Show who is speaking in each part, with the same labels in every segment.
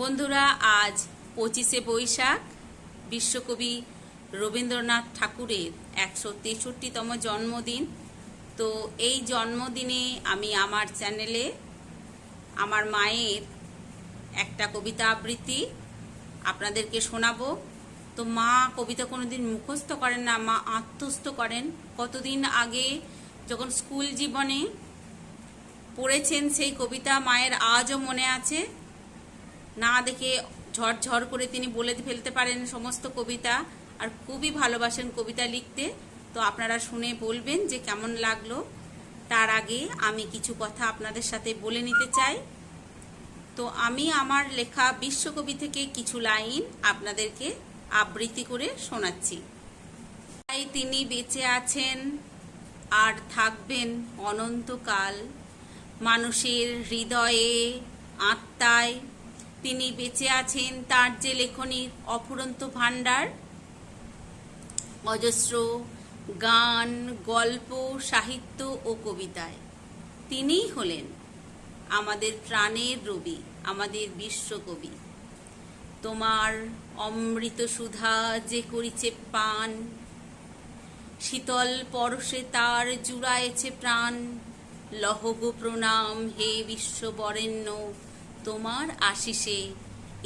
Speaker 1: বন্ধুরা, আজ পঁচিশে বৈশাখ। বিশ্বকবি রবীন্দ্রনাথ ঠাকুরের একশো তেষট্টিতম জন্মদিন। তো এই জন্মদিনে আমি আমার চ্যানেলে আমার মায়ের একটা কবিতা আবৃত্তি আপনাদেরকে শোনাবো। তো মা কবিতা কোনোদিন মুখস্থ করেন না, মা আত্মস্থ করেন। কতদিন আগে যখন স্কুল জীবনে পড়েছেন সেই কবিতা মায়ের আজও মনে আছে। না দেখে ঝরঝর করে তিনি বলে ফেলতে পারেন সমস্ত কবিতা, আর খুবই ভালোবাসেন কবিতা লিখতে। তো আপনারা শুনে বলবেন যে কেমন লাগল। তার আগে আমি কিছু কথা আপনাদের সাথে বলে নিতে চাই। তো আমি আমার লেখা বিশ্বকবি থেকে কিছু লাইন আপনাদেরকে আবৃত্তি করে শোনাচ্ছি। তাই তিনি বেঁচে আছেন, আর থাকবেন অনন্তকাল। মানুষের হৃদয়ে আত্মায় তিনি বেঁচে আছেন তার যে লেখনীর অফুরন্ত ভাণ্ডার। অজস্র গান, গল্প, সাহিত্য ও কবিতায়। তিনিই হলেন আমাদের প্রাণের রবি, আমাদের বিশ্বকবি। তোমার অমৃত সুধা যে করিছে পান, শীতল পরশে তার জুড়ায়েছে প্রাণ। লহগ প্রণাম, হে বিশ্ব বরেণ্য তোমার আশিসে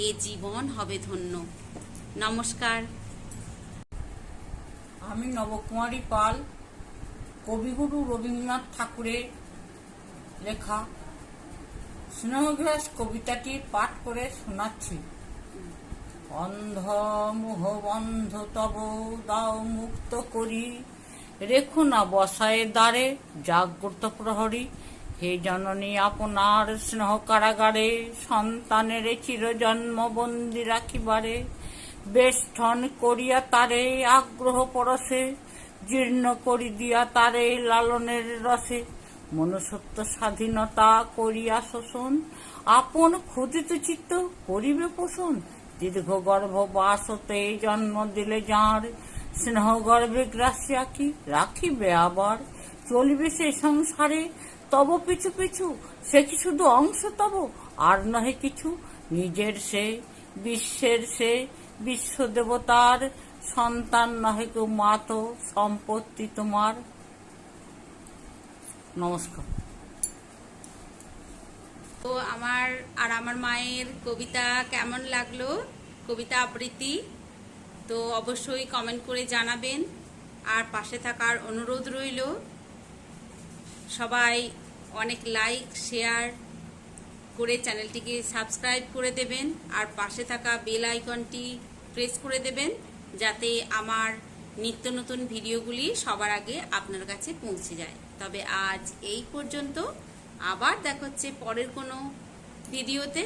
Speaker 1: এ জীবন হবে ধন্য। নমস্কার।
Speaker 2: আমি নবকুমারী পাল, কবিগুরু রবীন্দ্রনাথ ঠাকুরের লেখা স্নেহগ্রাস কবিতাটি পাঠ করে শোনাচ্ছি। অন্ধ মোহ বন্ধ তব দাও মুক্ত করি, রেখো না বসায় দ্বারে, জাগ্রত প্রহরী হে জননী, আপনার স্নেহ কারাগারে সন্তানের চিরজন্ম বন্দি রাখিবারে বেষ্টন করিয়া তারে আগ্রহ পরশে, জীর্ণ করি দিয়া তারে লালনের রসে। মনুষ্যত্ব স্বাধীনতা করিয়া শোষণ, আপন ক্ষুদিত চিত্ত করিবে পোষণ। দীর্ঘ গর্ভ বাসতে জন্ম দিলে যাঁর স্নেহ গর্ভে গ্রাসিয়া কি রাখিবে আবার? চলিবে সে সংসারে তব পিছু পিছু, সে কি শুধু অংশ তব? আর নহে কিছু, নিজের সে, বিশ্বের সে, বিশ্ব দেবতার সন্তান নহে কেউ মাতো সম্পত্তি তোমার। নমস্কার।
Speaker 1: তো আমার আর আমার মায়ের কবিতা কেমন লাগল? কবিতা আবৃত্তি, তো অবশ্যই কমেন্ট করে জানাবেন। আর পাশে থাকার অনুরোধ রইল, সবাই অনেক লাইক শেয়ার করে চ্যানেলটিকে সাবস্ক্রাইব করে দেবেন আর পাশে থাকা বেল আইকনটি প্রেস করে দেবেন যাতে আমার নিত্য নতুন ভিডিওগুলি সবার আগে আপনার কাছে পৌঁছে যায়। তবে আজ এই পর্যন্ত আবার দেখা হচ্ছে পরের কোনো ভিডিওতে